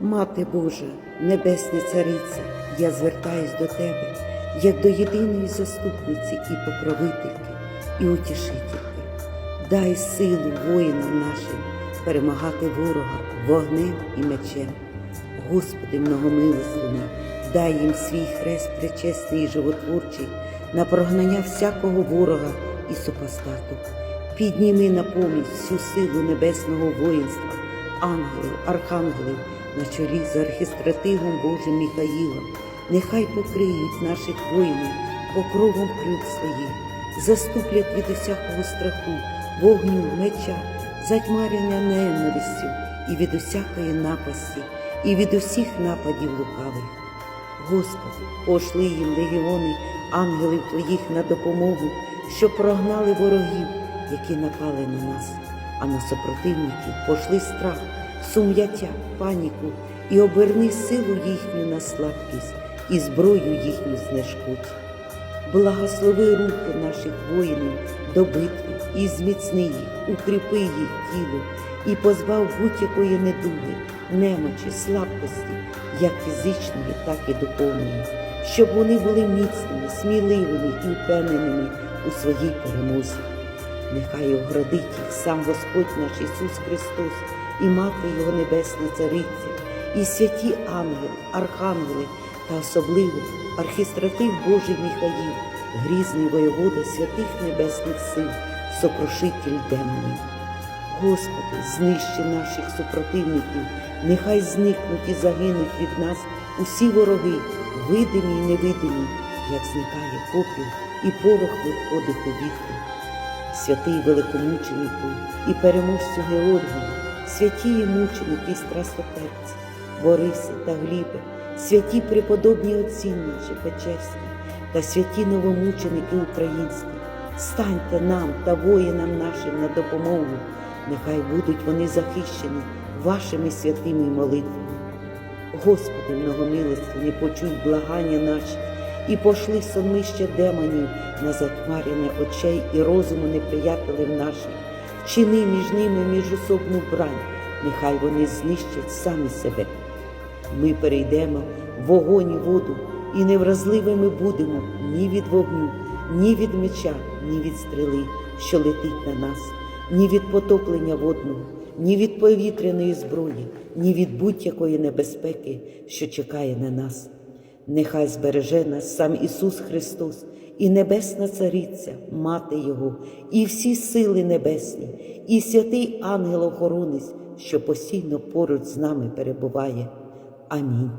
Мати Божа, Небесна Цариця, я звертаюсь до Тебе, як до єдиної заступниці і покровительки, і утішительки. Дай силу воїнам нашим перемагати ворога вогнем і мечем. Господи многомилостивний, дай їм свій хрест причесний і животворчий на прогнання всякого ворога і супостату. Підніми на поміч всю силу небесного воїнства, ангелів, архангелів на чолі з архістратигом Божим Михаїлом. Нехай покриють наших воїнів покровом крил своїх, заступлять від усякого страху, вогню, меча, затьмарення ненавистю і від усякої напасті, і від усіх нападів лукавих. Господи, пошли їм легіони ангелів Твоїх на допомогу, щоб прогнали ворогів, які напали на нас, а на супротивників пошли страх, сум'яття, паніку і оберни силу їхню на слабкість і зброю їхню знешкодь. Благослови руки наших воїнів до битви і зміцни їх, укріпи їх тіло і позбав будь-якої недуги, немочі, слабкості, як фізичної, так і духовної, щоб вони були міцними, сміливими і впевненими у своїй перемозі. Нехай оградить їх сам Господь наш Ісус Христос і Мати Його Небесна Цариця, і святі ангели, архангели та особливо архістратив Божий Михаїл, грізний воєвода святих небесних сил, сокрушитель демонів. Господи, знищи наших супротивників, нехай зникнуть і загинуть від нас усі вороги, видимі й невидимі, як зникає попіл і порох виходить у вітру. Святий великомученику і переможцю Георгію, святі і мученики і страстотерці, Бориси та Глібе, святі преподобні отці наші та святі новомученики українські, станьте нам та воїнам нашим на допомогу, нехай будуть вони захищені вашими святими молитвами. Господи, многомилостивний, почуй благання наші і пошли сонмище демонів на затьмарення очей і розуму неприятелів наших, чини між ними міжособну брань, нехай вони знищать самі себе. Ми перейдемо в вогонь і воду, і невразливими будемо ні від вогню, ні від меча, ні від стріли, що летить на нас, ні від потоплення водного, ні від повітряної зброї, ні від будь-якої небезпеки, що чекає на нас. Нехай збереже нас сам Ісус Христос і Небесна Цариця, Мати Його, і всі сили небесні, і святий ангел-охоронець, що постійно поруч з нами перебуває. Амінь.